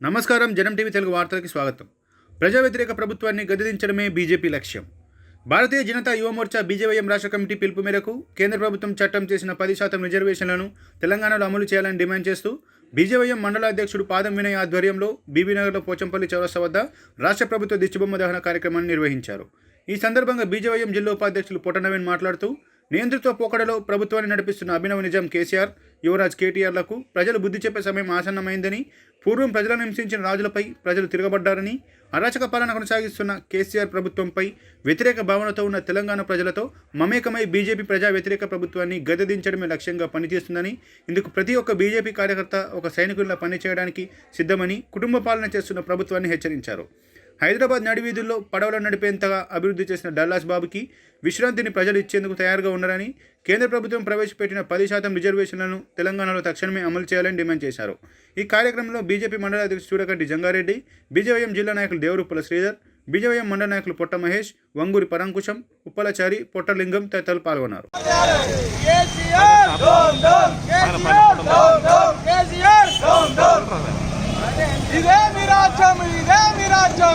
నమస్కారం జనం టీవీ తెలుగు వార్తలకు స్వాగతం. ప్రజా వ్యతిరేక ప్రభుత్వాన్ని గదిదించడమే బీజేపీ లక్ష్యం. భారతీయ జనతా యువమోర్చా బీజేవైఎం రాష్ట్ర కమిటీ పిలుపు మేరకు కేంద్ర ప్రభుత్వం చట్టం చేసిన పది శాతం రిజర్వేషన్లను తెలంగాణలో అమలు చేయాలని డిమాండ్ చేస్తూ బీజేవైఎం మండల అధ్యక్షుడు పాదం వినయ్ ఆధ్వర్యంలో బీబీనగర్లో పోచంపల్లి చౌరస్తా వద్ద రాష్ట్ర ప్రభుత్వ దిష్టిబొమ్మ దహన కార్యక్రమాన్ని నిర్వహించారు. ఈ సందర్భంగా బీజేవైఎం జిల్లా ఉపాధ్యక్షులు పొట్ట నవీన్ మాట్లాడుతూ నియంతృత్వ పోకడలో ప్రభుత్వాన్ని నడిపిస్తున్న అభినవ నిజాం కేసీఆర్ యువరాజ్ కేటీఆర్లకు ప్రజలు బుద్ధి చెప్పే సమయం ఆసన్నమైందని పూర్వం ప్రజలను హింసించిన రాజులపై ప్రజలు తిరగబడ్డారని అరాచక పాలన కొనసాగిస్తున్న కేసీఆర్ ప్రభుత్వంపై వ్యతిరేక భావనతో ఉన్న తెలంగాణ ప్రజలతో మమేకమై బీజేపీ ప్రజా వ్యతిరేక ప్రభుత్వాన్ని గద్దెదించడమే లక్ష్యంగా పనిచేస్తుందని ఇందుకు ప్రతి ఒక్క బీజేపీ కార్యకర్త ఒక సైనికుల్లా పనిచేయడానికి సిద్ధమని కుటుంబ పాలన చేస్తున్న ప్రభుత్వాన్ని హెచ్చరించారు. హైదరాబాద్ నడివీధుల్లో పడవలు నడిపేంతగా అభివృద్ధి చేసిన డల్లాస్ బాబుకి విశ్రాంతిని ప్రజలు ఇచ్చేందుకు తయారుగా ఉన్నారని కేంద్ర ప్రభుత్వం ప్రవేశపెట్టిన పది శాతం రిజర్వేషన్లను తెలంగాణలో తక్షణమే అమలు చేయాలని డిమాండ్ చేశారు. ఈ కార్యక్రమంలో బీజేపీ మండల అధ్యక్షుడు చూడకంటి జంగారెడ్డి బీజేవైఎం జిల్లా నాయకులు దేవరుప్పల శ్రీధర్ బీజేవైఎం మండల నాయకులు పొట్ట మహేష్ వంగూరి పరంకుశం ఉప్పలచారి పొట్టలింగం తదితరులు పాల్గొన్నారు KCR down down KCR down down KCR down down ఇదే మీ రాజ్యం ఇదే మీ రాజ్యం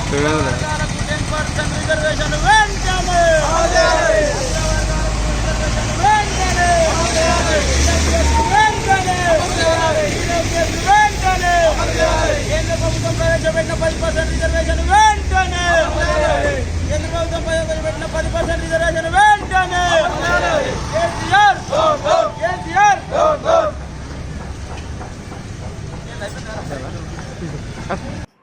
రిజర్వేషన్ వెంటనే. కేంద్ర ప్రభుత్వం ప్రవేశపెట్టిన పది పర్సెంట్ రిజర్వేషన్ వెంటనే కేంద్ర ప్రభుత్వం ప్రవేశపెట్టిన పది పర్సెంట్ రిజర్వేషన్ వెంటనే కేసీఆర్ కేసీఆర్